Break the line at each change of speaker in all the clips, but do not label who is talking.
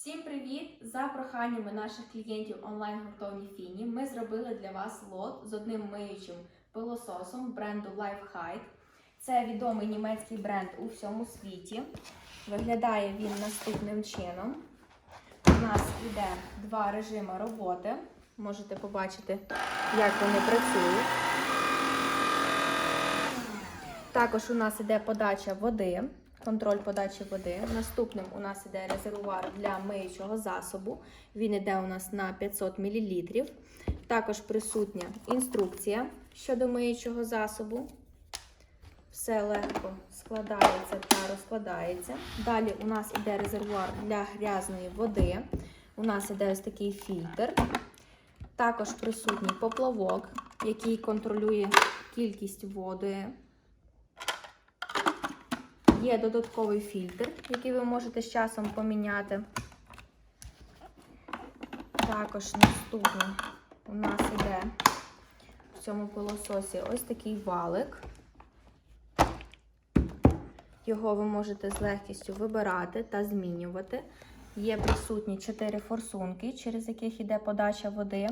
Всім привіт! За проханнями наших клієнтів онлайн-гуртовні Фіні ми зробили для вас лот з одним миючим пилососом бренду Lifehide. Це відомий німецький бренд у всьому світі. Виглядає він наступним чином. У нас йде два режими роботи. Можете побачити, як вони працюють. Також у нас іде подача води, контроль подачі води. Наступним у нас іде резервуар для миючого засобу. Він іде у нас на 500 мл. Також присутня інструкція щодо миючого засобу. Все легко складається та розкладається. Далі у нас іде резервуар для грязної води. У нас іде ось такий фільтр. Також присутній поплавок, який контролює кількість води. Є додатковий фільтр, який ви можете з часом поміняти. Також наступний у нас іде в цьому пилососі ось такий валик. Його ви можете з легкістю вибирати та змінювати. Є присутні 4 форсунки, через яких йде подача води.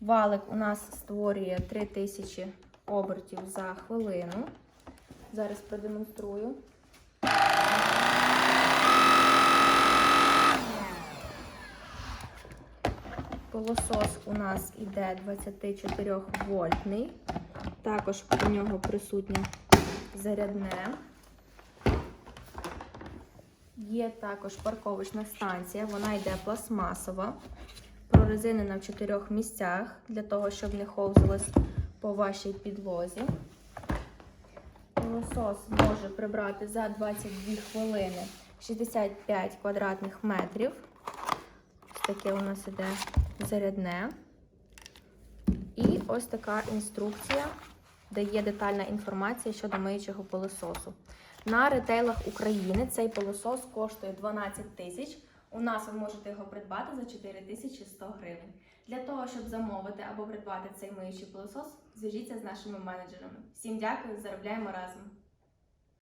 Валик у нас створює 3000 обертів за хвилину. Зараз продемонструю. Пилосос у нас іде 24 вольтний. Також у нього присутнє зарядне. Є також парковочна станція, вона йде пластмасова, прорезинена в чотирьох місцях для того, щоб не ховзалось по вашій підлозі. Пилосос може прибрати за 22 хвилини 65 квадратних метрів. Таке у нас іде зарядне. І ось така інструкція, де є детальна інформація щодо миючого пилососу. На ретейлах України цей пилосос коштує 12 тисяч. У нас ви можете його придбати за 4100 гривень. Для того, щоб замовити або придбати цей миючий пилосос, зв'яжіться з нашими менеджерами. Всім дякую, заробляємо разом!